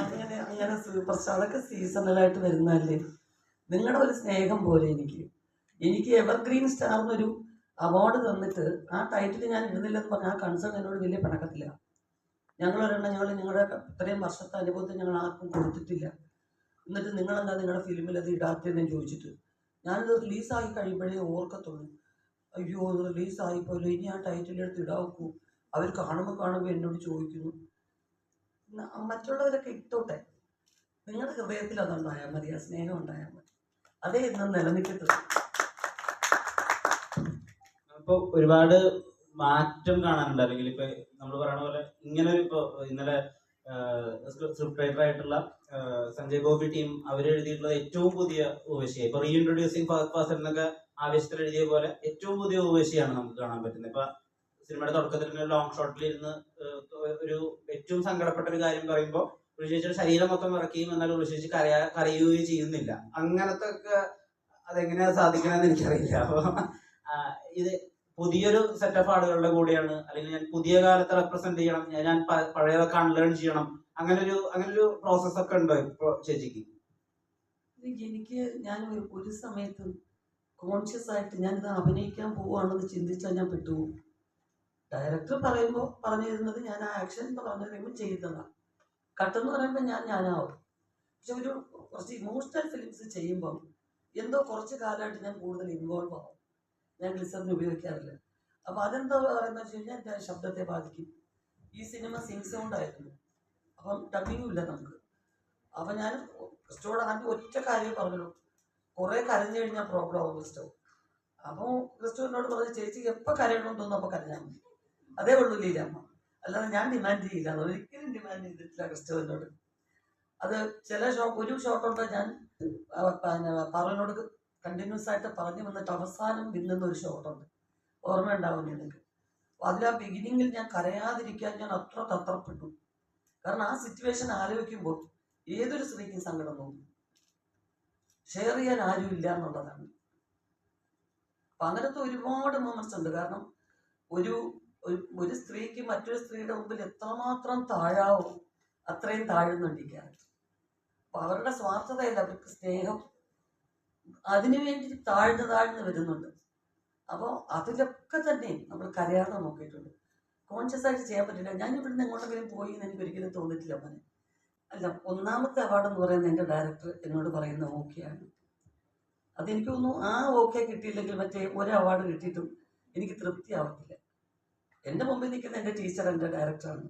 അങ്ങനെ അങ്ങനെ super star അതൊക്കെ സീസണലായിട്ട് വരുന്നതല്ലേ? നിങ്ങളുടെ ഒരു സ്നേഹം പോലെ എനിക്ക്. എനിക്ക് എവർഗ്രീൻ സ്റ്റാർ എന്നൊരു അവാർഡ് തന്നിട്ട് ആ ടൈറ്റിൽ ഞാൻ ഇടുന്നില്ലെന്ന് പറഞ്ഞ ആ കൺസേൺ എന്നോട് വലിയ പിണക്കത്തില്ല. ഞങ്ങൾ ഒരെണ്ണം ഞങ്ങൾ നിങ്ങളുടെ ഇത്രയും വർഷത്തെ അനുഭവത്തിൽ ഞങ്ങൾ ആർക്കും കൊടുത്തിട്ടില്ല. എന്നിട്ട് നിങ്ങളെന്താ നിങ്ങളുടെ ഫിലിമിൽ അത് ഇടാത്തതെന്ന് ചോദിച്ചിട്ട്. ഞാനത് റിലീസായി കഴിയുമ്പോഴേ ഓർക്കത്തുള്ളൂ. അയ്യോ അത് പോലും ഇനി ആ ടൈറ്റിൽ എടുത്ത് ഇടാക്കൂ അവർ കാണുമ്പോൾ കാണുമ്പോൾ എന്നോട് ചോദിക്കുന്നു. മറ്റുള്ളവരൊക്കെ ഇട്ടോട്ടെ. നിങ്ങളുടെ ഹൃദയത്തിൽ അതുണ്ടായാൽ മതി ആ സ്നേഹം ഉണ്ടായാൽ മതി. അതേ ഇന്നും നിലനിൽക്കട്ടെ. ഇപ്പൊ ഒരുപാട് മാറ്റം കാണാനുണ്ട് അല്ലെങ്കിൽ ഇപ്പൊ നമ്മൾ പറയുന്ന പോലെ ഇങ്ങനെ ഒരു ഇപ്പൊ ഇന്നലെ സ്ക്രിപ്റ്റ് റൈറ്റർ ആയിട്ടുള്ള സഞ്ജയ് ഗോപി ടീം അവർ എഴുതിയിട്ടുള്ള ഏറ്റവും പുതിയ ഉപശിയ ഇപ്പൊ റീഇൻട്രൊഡ്യൂസിങ് ഫാസ്റ്റ് ഫാസ്റ്റ് എന്നൊക്കെ ആവേശത്തിൽ എഴുതിയ പോലെ ഏറ്റവും പുതിയ ഉപശിയാണ് നമുക്ക് കാണാൻ പറ്റുന്നത്. ഇപ്പൊ സിനിമയുടെ തുടക്കത്തിൽ തന്നെ ലോങ് ഷോട്ടിൽ ഇരുന്ന് ഒരു ഏറ്റവും സങ്കടപ്പെട്ട ഒരു കാര്യം പറയുമ്പോൾ ഉളിശേച്ചിയുടെ ശരീരം മൊത്തം ഇറക്കുകയും എന്നാൽ ഉളിശേച്ചി കരയാ കരയുകയും ചെയ്യുന്നില്ല. അങ്ങനത്തെ ഒക്കെ അതെങ്ങനെയാ സാധിക്കണമെന്ന് എനിക്കറിയില്ല. അപ്പൊ ഇത് പുതിയൊരു സെറ്റ് ഓഫ് ആളുകളുടെ കൂടെയാണ്. അല്ലെങ്കിൽ ഞാൻ പുതിയ കാലത്തെ റെപ്രസെന്റ് ചെയ്യണം. ഞാൻ- ഞാൻ പഴയതൊക്കെ അൺലേൺ ചെയ്യണം. അങ്ങനെ ഒരു അങ്ങനെ ഒരു പ്രോസസ് ഒക്കെ ഉണ്ടോ ഇപ്പൊ ചേച്ചിക്ക്? എനിക്ക് ഞാൻ ഒരു സമയത്ത് കോൺഷ്യസ് ആയിട്ട് ഞാനിത് അഭിനയിക്കാൻ പോവുകയാണെന്ന് ചിന്തിച്ചാൽ ഞാൻ പെട്ടുപോകും. ഡയറക്ടർ പറയുമ്പോൾ പറഞ്ഞു തരുന്നത് ഞാൻ ആ ആക്ഷൻ എന്ന് പറഞ്ഞു തരുമ്പോൾ ചെയ്യുന്നതാണ് കട്ടെന്ന് പറയുമ്പോൾ ഞാൻ ഞാനാവും. പക്ഷെ ഒരു കുറച്ച് ഇമോഷണൽ ഫിലിംസ് ചെയ്യുമ്പം എന്തോ കുറച്ച് കാലമായിട്ട് ഞാൻ കൂടുതൽ ഇൻവോൾവ് ആവും. ഞാൻ ഗ്ലിസറിന് ഉപയോഗിക്കാറില്ല. അപ്പോൾ അതെന്താ പറയുന്നത് വെച്ച് കഴിഞ്ഞാൽ എന്റെ ശബ്ദത്തെ ബാധിക്കും. ഈ സിനിമ സിങ് സൗണ്ട് ആയിരുന്നു. അപ്പം ഡബിങ്ങും ഇല്ല നമുക്ക്. അപ്പം ഞാൻ ക്രിസ്റ്റോട് ആദ്യം ഒറ്റ കാര്യം പറഞ്ഞുള്ളൂ കുറേ കരഞ്ഞു കഴിഞ്ഞാൽ പ്രോബ്ലം ആവും ക്രിസ്റ്റോ അപ്പോൾ ക്രിസ്റ്റോ എന്നോട് പറഞ്ഞു ചേച്ചിക്ക് എപ്പോൾ കരയണമെന്ന് തോന്നുന്നു അപ്പോൾ കരഞ്ഞാൽ മതി. അതേ ഉള്ളൂ ലീലാമ്മ അല്ലാതെ ഞാൻ ഡിമാൻഡ് ചെയ്യില്ല. ഒരിക്കലും ഡിമാൻഡ് ചെയ്തിട്ടില്ല ക്രിസ്തുവിനോട് അത് ചില ഷോ ഒരു ഷോട്ടുണ്ട് ഞാൻ പിന്നെ കണ്ടിന്യൂസ് ആയിട്ട് പറഞ്ഞു വന്നിട്ട് അവസാനം വില്ലുന്ന ഒരു ഷോട്ടുണ്ട് ഓർമ്മ ഉണ്ടാവും നിങ്ങൾക്ക്? അതിൽ ആ ബിഗിനിങ്ങിൽ ഞാൻ കരയാതിരിക്കാൻ ഞാൻ അത്ര തത്രപ്പെട്ടു കാരണം ആ സിറ്റുവേഷൻ ആലോചിക്കുമ്പോൾ ഏതൊരു സ്ത്രീക്കും സങ്കടം തോന്നും. ഷെയർ ചെയ്യാൻ ആരും ഇല്ല എന്നുള്ളതാണ്. അപ്പൊ അങ്ങനത്തെ ഒരുപാട് മൊമെന്റ്സ് ഉണ്ട്. കാരണം ഒരു ഒരു- സ്ത്രീക്ക് മറ്റൊരു സ്ത്രീയുടെ മുമ്പിൽ എത്രമാത്രം താഴാവോ അത്രയും താഴുന്നുണ്ട് അപ്പൊ അവരുടെ സ്വാർത്ഥതയല്ല അവർക്ക് സ്നേഹം. അതിനു വേണ്ടി താഴ്ന്നു താഴ്ന്നു വരുന്നുണ്ട്. അപ്പോൾ അതിലൊക്കെ തന്നെ നമ്മൾ കരയാതെ നോക്കിയിട്ടുണ്ട്. കോൺഷ്യസ് ആയിട്ട് ചെയ്യാൻ പറ്റില്ല. ഞാൻ ഇവിടുന്ന് എങ്ങോട്ടെങ്കിലും പോയി എന്ന് എനിക്ക് ഒരിക്കലും തോന്നിയിട്ടില്ല മോനെ. അല്ല ഒന്നാമത്തെ അവാർഡ് എന്ന് പറയുന്നത് എന്റെ ഡയറക്ടർ എന്നോട് പറയുന്ന ഓക്കെയാണ് അതെനിക്ക് തോന്നുന്നു ആ ഓക്കെ കിട്ടിയില്ലെങ്കിൽ മറ്റേ ഒരു അവാർഡ് കിട്ടിയിട്ടും എനിക്ക് തൃപ്തി തൃപ്തിയാവത്തില്ല. എന്റെ മുമ്പിൽ നിൽക്കുന്ന എന്റെ ടീച്ചർ എന്റെ ഡയറക്ടറാണ്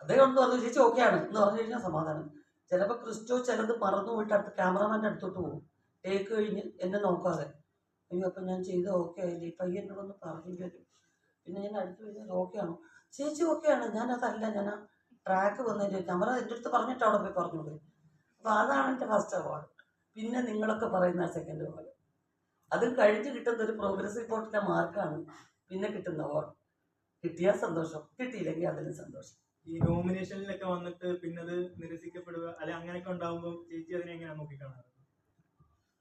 അദ്ദേഹം ഒന്ന് പറഞ്ഞു ചേച്ചി ആണ്. എന്ന് പറഞ്ഞു കഴിഞ്ഞാൽ സമാധാനം. ചിലപ്പോൾ ക്രിസ്റ്റോ ചിലത് മറന്നു പോയിട്ട് അടുത്ത് ക്യാമറമാന്റെ അടുത്തോട്ട് പോകും. ടേക്ക് കഴിഞ്ഞ് എന്നെ നോക്കാതെ. അയ്യോ അപ്പം ഞാൻ ചെയ്ത് ഓക്കെ ആയില്ലേ? ഈ എന്നോടൊന്ന് പറഞ്ഞില്ലല്ലോ പിന്നെ ഞാൻ അടുത്ത് കഴിഞ്ഞാൽ ഓക്കെ ആണോ? ചേച്ചി ആണ്. ഞാൻ അതല്ല ഞാൻ ആ ട്രാക്ക് വന്നതിന്റെ ക്യാമറ എന്റെ അടുത്ത് പറഞ്ഞിട്ട് അവിടെ പോയി പറഞ്ഞോളൂ അപ്പോൾ അതാണ് എന്റെ ഫസ്റ്റ് അവാർഡ് പിന്നെ നിങ്ങളൊക്കെ പറയുന്ന സെക്കൻഡ് അവാർഡ് അത് കഴിഞ്ഞ് കിട്ടുന്ന ഒരു പ്രോഗ്രസ് റിപ്പോർട്ടിന്റെ മാർക്കാണ് പിന്നെ കിട്ടുന്ന അവാർഡ് കിട്ടിയാൽ സന്തോഷം കിട്ടിയില്ലെങ്കിൽ അതിന് സന്തോഷം. ഈ നോമിനേഷനിലൊക്കെ വന്നിട്ട് പിന്നെ അത് നിരസിക്കപ്പെടുക അല്ലെ അങ്ങനെയൊക്കെ ഉണ്ടാകുമ്പോൾ ചേച്ചി അതിനെ എങ്ങനെയാണ് നോക്കിക്കാണാറ്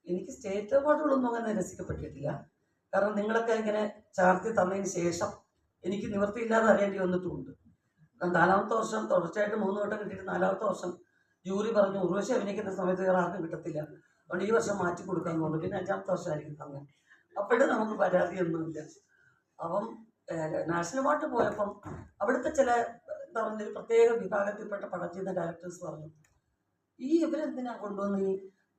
എനിക്ക് സ്റ്റേറ്റ് അവാർഡുകളൊന്നും അങ്ങനെ നിരസിക്കപ്പെട്ടിട്ടില്ല. കാരണം നിങ്ങളൊക്കെ ഇങ്ങനെ ചാർത്തി തന്നതിന് ശേഷം എനിക്ക് നിവൃത്തിയില്ലാതെ അറിയേണ്ടി വന്നിട്ടുമുണ്ട് നാലാമത്തെ വർഷം തുടർച്ചയായിട്ട് മൂന്ന് വട്ടം കിട്ടിയിട്ട് നാലാമത്തെ വർഷം ജൂറി പറഞ്ഞു ഉർവശി അഭിനയിക്കുന്ന സമയത്ത് വേറെ ആർക്കും കിട്ടത്തില്ല. അതുകൊണ്ട് ഈ വർഷം മാറ്റി കൊടുക്കാൻ തോന്നുന്നു പിന്നെ അഞ്ചാമത്തെ വർഷമായിരിക്കും തന്നെ അപ്പോഴും നമുക്ക് പരാതിയൊന്നുമില്ല. അപ്പം നാഷണൽ അവാർഡ് പോയപ്പം അവിടുത്തെ ചില എന്താ പ്രത്യേക വിഭാഗത്തിൽപ്പെട്ട പടം ചെയ്യുന്ന ഡയറക്ടേഴ്സ് പറഞ്ഞു ഈ ഇവരെന്തിനാ കൊണ്ടുവന്ന് ഈ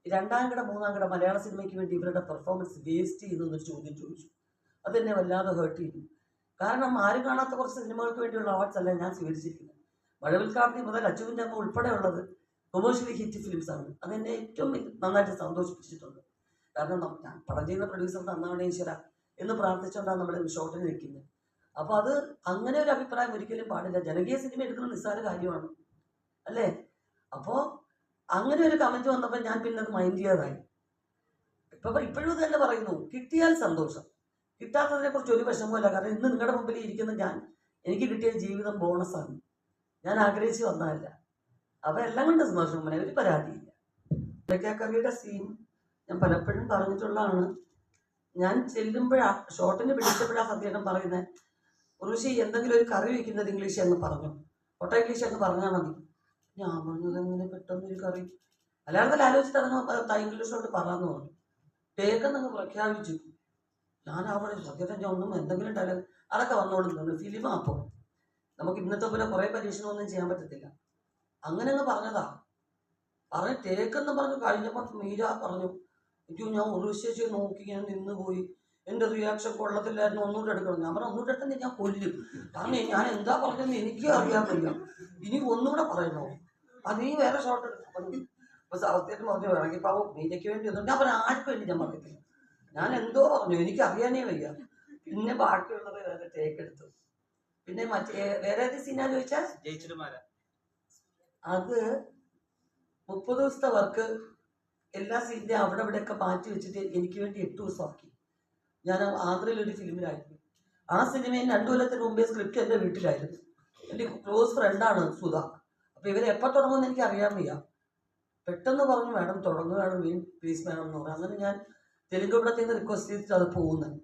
രണ്ടാം കിട മൂന്നാം കിട മലയാള സിനിമയ്ക്ക് വേണ്ടി ഇവരുടെ പെർഫോമൻസ് വേസ്റ്റ് ചെയ്യുന്നൊരു ചോദ്യം ചോദിച്ചു. അത് അതെന്നെ വല്ലാതെ ഹേർട്ട് ചെയ്തു. കാരണം ആരും കാണാത്ത കുറച്ച് സിനിമകൾക്ക് വേണ്ടിയുള്ള അവാർഡ്സ് അല്ല ഞാൻ സ്വീകരിച്ചിരിക്കുന്നത്. മഴവിൽ കാർത്തി മുതൽ അച്ചുവിന്റെ അമ്മ ഉൾപ്പെടെയുള്ളത് കൊമേഴ്ഷ്യലി ഹിറ്റ് ഫിലിംസ് ആണ്. അതെന്നെ ഏറ്റവും നന്നായിട്ട് സന്തോഷിപ്പിച്ചിട്ടുണ്ട്. കാരണം പടം ചെയ്യുന്ന പ്രൊഡ്യൂസർ നന്നാവണേ ഈശ്വര എന്ന് പ്രാർത്ഥിച്ചുകൊണ്ടാണ് നമ്മൾ ഷോട്ടിന് നിൽക്കുന്നത് അപ്പോൾ അത് അങ്ങനെ ഒരു അഭിപ്രായം ഒരിക്കലും പാടില്ല. ജനകീയ സിനിമ എടുക്കുന്ന നിസ്സാര കാര്യമാണ്. അല്ലേ? അപ്പോ അങ്ങനെ ഒരു കമന്റ് വന്നപ്പോൾ ഞാൻ പിന്നെ അത് മൈൻഡ് ചെയ്യാതായി. ഇപ്പൊ ഇപ്പോഴും തന്നെ പറയുന്നു. കിട്ടിയാൽ സന്തോഷം. കിട്ടാത്തതിനെ കുറിച്ച് ഒരു വിഷമമില്ല കാരണം ഇന്ന് നിങ്ങളുടെ മുമ്പിൽ ഇരിക്കുന്ന ഞാൻ എനിക്ക് കിട്ടിയ ജീവിതം ബോണസാണ് ഞാൻ ആഗ്രഹിച്ചു വന്നതല്ല. അപ്പൊ എല്ലാം കൊണ്ട് സന്തോഷം. മോനെ ഒരു പരാതിയില്ല. ഇടയ്ക്കാക്കറിയുടെ സീൻ ഞാൻ പലപ്പോഴും പറഞ്ഞിട്ടുള്ളതാണ്. ഞാൻ ചെല്ലുമ്പോഴാ ഷോട്ടിന് പിടിച്ചപ്പോഴാ സത്യേട്ടൻ പറയുന്നത് ഋഷി എന്തെങ്കിലും ഒരു കറി വയ്ക്കുന്നത് ഇംഗ്ലീഷ് എന്ന് പറഞ്ഞു. പൊട്ട ഇംഗ്ലീഷ് എന്ന് പറഞ്ഞാൽ മതി. ഞാൻ പറഞ്ഞത് എങ്ങനെ പെട്ടെന്ന് ഒരു കറി? മലയാളത്തിൽ ആലോചിച്ചിട്ട് അതങ്ങ് തൈ ഇംഗ്ലീഷോട്ട് പറയാന്ന് പറഞ്ഞു. ടേക്കെന്നങ്ങ് പ്രഖ്യാപിച്ചു. ഞാൻ അവിടെ സത്യത്തെ ഞാൻ ഒന്നും എന്തെങ്കിലും ഡയലോഗ് അതൊക്കെ വന്നുകൊണ്ടിരുന്നു ഫിലിം അപ്പോൾ നമുക്ക് ഇന്നത്തെ പോലെ കുറേ പരീക്ഷണമൊന്നും ചെയ്യാൻ പറ്റത്തില്ല. അങ്ങനെ അങ്ങ് പറഞ്ഞതാ. പറഞ്ഞ് ടേക്കെന്ന് പറഞ്ഞു കഴിഞ്ഞപ്പോൾ മീര പറഞ്ഞു അയ്യോ ഞാൻ ഒരു വിശേഷം നോക്കി ഞാൻ നിന്ന് പോയി എന്റെ റിയാക്ഷൻ കൊള്ളത്തില്ലായിരുന്നു ഒന്നുകൂടെ എടുക്കണം. ഞാൻ പറഞ്ഞു ഒന്നുകൂടെ എടുത്തെങ്കിൽ ഞാൻ കൊല്ലും. കാരണം ഞാൻ എന്താ പറഞ്ഞതെന്ന് എനിക്ക് അറിയാൻ വയ്യ. ഇനി ഒന്നുകൂടെ പറയണോ? അത് നീ വേറെ ഷോട്ട് എടുക്കും അപ്പൊ സൗത്തേട്ട് പറഞ്ഞു ഇറങ്ങി പാവം മീനയ്ക്ക് വേണ്ടി ഒന്നും ഞാൻ പറഞ്ഞു ആർക്ക് വേണ്ടി ഞാൻ പറഞ്ഞിട്ടില്ല ഞാൻ എന്തോ പറഞ്ഞു എനിക്ക് അറിയാനേ വയ്യ. പിന്നെ ബാക്കിയുള്ളത് വേറെ ടേക്ക് എടുത്തു. പിന്നെ മറ്റേ വേറെ ഏത് സീനാ ചോദിച്ചാൽ അത് മുപ്പത് ദിവസത്തെ വർക്ക് എല്ലാ സീനിന്റെയും അവിടെ ഇവിടെയൊക്കെ മാറ്റി വെച്ചിട്ട് എനിക്ക് വേണ്ടി എട്ട് ദിവസമാക്കി ഞാൻ ആന്ധ്രയിലൊരു ഫിലിമിലായിരുന്നു ആ സിനിമയിൽ രണ്ടു കൊല്ലത്തിന് മുമ്പേ സ്ക്രിപ്റ്റ് എന്റെ വീട്ടിലായിരുന്നു. എന്റെ ക്ലോസ് ഫ്രണ്ടാണ് സുധ. അപ്പോൾ ഇവരെ എപ്പോൾ തുടങ്ങുമെന്ന് എനിക്ക് അറിയാൻ വയ്യ. പെട്ടെന്ന് പറഞ്ഞു മാഡം തുടങ്ങുകയാണ് മീൻ പ്ലീസ് മാഡം എന്ന് പറഞ്ഞു. അങ്ങനെ ഞാൻ തെലുങ്ക് നിന്ന് റിക്വസ്റ്റ് ചെയ്തിട്ട് അത് പോകുന്നത്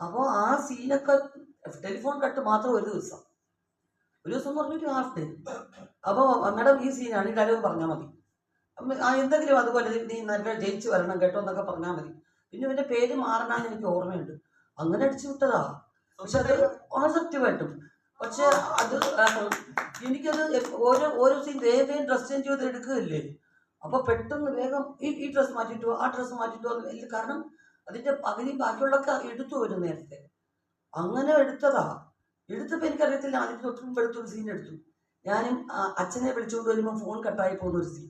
അപ്പോൾ ആ സീനൊക്കെ ടെലിഫോൺ കട്ട് മാത്രം ഒരു ദിവസം. ഒരു ദിവസം പറഞ്ഞിട്ട് ഹാഫ് ഡേ അപ്പോൾ മാഡം ഈ സീനാണ് ഈ ഡയലോഗ് പറഞ്ഞാൽ മതി. എന്തെങ്കിലും അതുപോലെ നീ നല്ല ജയിച്ച് വരണം കേട്ടോ എന്നൊക്കെ പറഞ്ഞാൽ മതി. പിന്നെ ഇവന്റെ പേര് മാറണമെന്ന് എനിക്ക് ഓർമ്മയുണ്ട്. അങ്ങനെ അടിച്ചു വിട്ടതാ. പക്ഷെ അത് സത്യമായിട്ടും പക്ഷെ അത് ആ, എനിക്കത് ഓരോ ഓരോ സീൻ വേഗം വേഗം ഡ്രസ് ചേഞ്ച് ചെയ്ത് എടുക്കുകയല്ലേ? അപ്പൊ പെട്ടെന്ന് വേഗം ഈ ഈ ഡ്രസ്സ് മാറ്റിട്ടോ ആ ഡ്രസ്സ് മാറ്റിട്ടോ കാരണം അതിന്റെ പകുതി ബാക്കിയുള്ളൊക്കെ എടുത്തു വരും നേരത്തെ. അങ്ങനെ എടുത്തതാ. എടുത്തപ്പോൾ എനിക്കറിയത്തില്ല ആദ്യം തൊട്ടും വെളുത്തൊരു സീൻ എടുത്തു. ഞാനും അച്ഛനെ വിളിച്ചുകൊണ്ട് വരുമ്പോൾ ഫോൺ കട്ടായി പോകുന്ന ഒരു സീൻ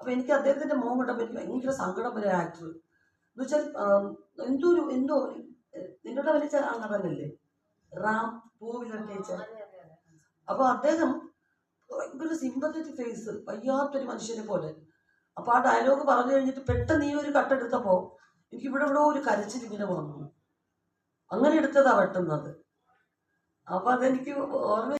അപ്പൊ എനിക്ക് അദ്ദേഹത്തിന്റെ മോൻ കണ്ടപ്പോൾ എനിക്ക് ഭയങ്കര സങ്കടം വരെ ആക്ടർ. എന്ന് വെച്ചാൽ എന്തോ ഒരു എന്തോ നിന്നോട് അങ്ങനല്ലേ വലിച്ച നടനല്ലേ റാം പൂവിലെ ടീച്ചർ. അപ്പൊ അദ്ദേഹം ഭയങ്കര സിമ്പത്തറ്റിക് ഫേസ് വയ്യാത്തൊരു മനുഷ്യനെ പോലെ. അപ്പൊ ആ ഡയലോഗ് പറഞ്ഞു കഴിഞ്ഞിട്ട് പെട്ടെന്ന് ഈ ഒരു കട്ടെടുത്തപ്പോ എനിക്ക് ഇവിടെ ഇവിടെ ഒരു കരച്ചിൽ ഇങ്ങനെ വന്നു. അങ്ങനെ എടുത്തതാ പെട്ടെന്ന് അത് അപ്പൊ അതെനിക്ക് ഓർമ്മ